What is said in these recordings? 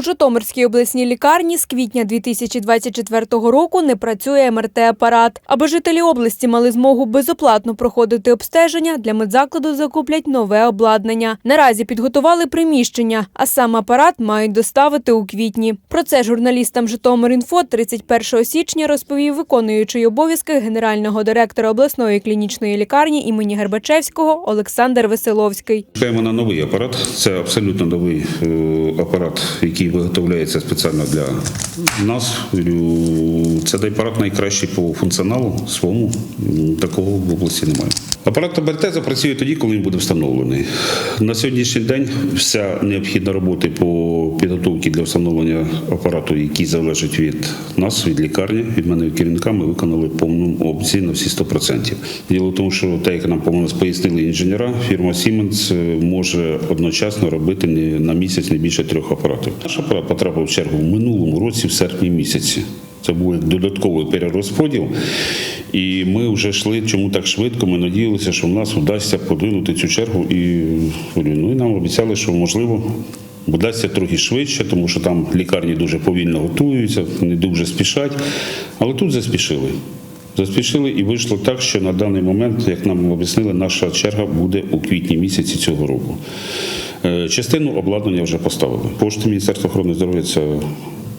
У Житомирській обласній лікарні з квітня 2024 року не працює МРТ-апарат. Аби жителі області мали змогу безоплатно проходити обстеження, для медзакладу закуплять нове обладнання. Наразі підготували приміщення, а сам апарат мають доставити у квітні. Про це журналістам Житомир.Інфо 31 січня розповів виконуючий обов'язки генерального директора обласної клінічної лікарні імені Гербачевського Олександр Веселовський. Чекаємо на новий апарат. Це абсолютно новий е, апарат, який виготовляється спеціально для нас. Говорю, Це апарат найкращий по функціоналу своєму. Такого в області немає. Апарат МРТ запрацює тоді, коли він буде встановлений. На сьогоднішній день вся необхідна робота по підготовці для встановлення апарату, який залежить від нас, від лікарні, від мене від керівника, ми виконали в повному на всі 100%. Діло в тому, що так як нам по-моєму, пояснили інженера, фірма Siemens е, може одночасно робити не- на місяць не більше трьох апаратів. Наш апарат потрапив в чергу в минулому році, в серпні місяці. Це був додатковий перерозподіл. І ми вже йшли, чому так швидко. Ми надіялися, що в нас вдасться подвинути цю чергу. І, ну, і нам обіцяли, що можливо. Вдасться трохи швидше, тому що там лікарні дуже повільно готуються, не дуже спішать. Але тут заспішили. Заспішили і вийшло так, що на даний момент, як нам об'яснили, наша черга буде у квітні місяці цього року. Е, Частину обладнання вже поставили. Пошти Міністерства охорони здоров'я це,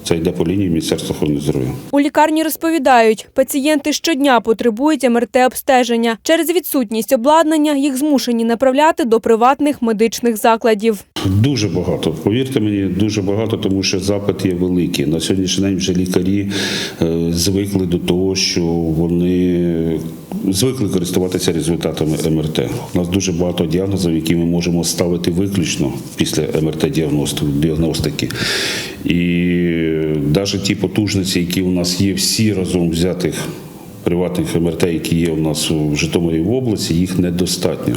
це йде по лінії Міністерства охорони здоров'я. У лікарні розповідають, пацієнти щодня потребують МРТ-обстеження. Через відсутність обладнання їх змушені направляти до приватних медичних закладів. Дуже багато. Повірте мені, дуже багато, тому що запит є великий. На сьогоднішній день вже лікарі е, звикли до того, що вони звикли користуватися результатами МРТ. У нас дуже багато діагнозів, які ми можемо ставити виключно після МРТ-діагностики. І навіть ті потужності, які у нас є всі разом взятих приватних МРТ, які є у нас в Житомирі в області, їх недостатньо.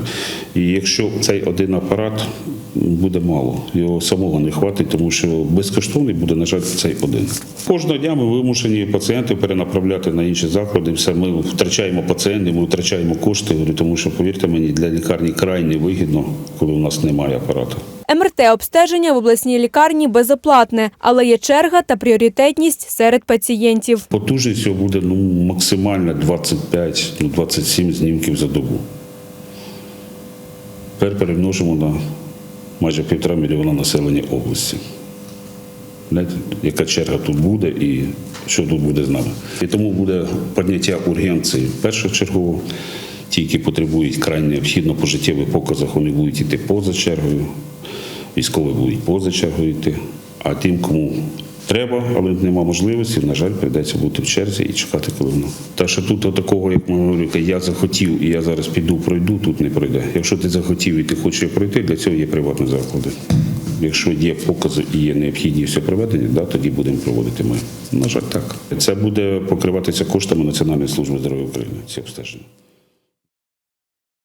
І якщо цей один апарат буде мало, його самого не хватить, тому що безкоштовний буде, на жаль, цей один. Кожного дня ми вимушені пацієнтів перенаправляти на інші заклади. Все ми втрачаємо пацієнтів, ми втрачаємо кошти. Тому що повірте мені, для лікарні крайне вигідно, коли у нас немає апарату. МРТ-обстеження в обласній лікарні безоплатне, але є черга та пріоритетність серед пацієнтів. Потужність його буде ну, максимально 25, ну, 27 знімків за добу. Тепер перемножимо на майже півтора мільйона населення області. Яка черга тут буде і що тут буде з нами. І тому буде підняття ургенції першочергово. Ті, які потребують крайне необхідно по життєвих показах, вони будуть йти поза чергою, військові будуть поза чергою йти. А тим, кому треба, але нема можливості, на жаль, прийдеться бути в черзі і чекати, коли воно. Та що тут такого, як ми говоримо, я захотів і я зараз піду, пройду, тут не пройде. Якщо ти захотів і ти хочеш пройти, для цього є приватні заклади. Якщо є покази і є необхідність все проведення, да, тоді будемо проводити ми. На жаль, так. Це буде покриватися коштами Національної служби здоров'я України, ці обстеження.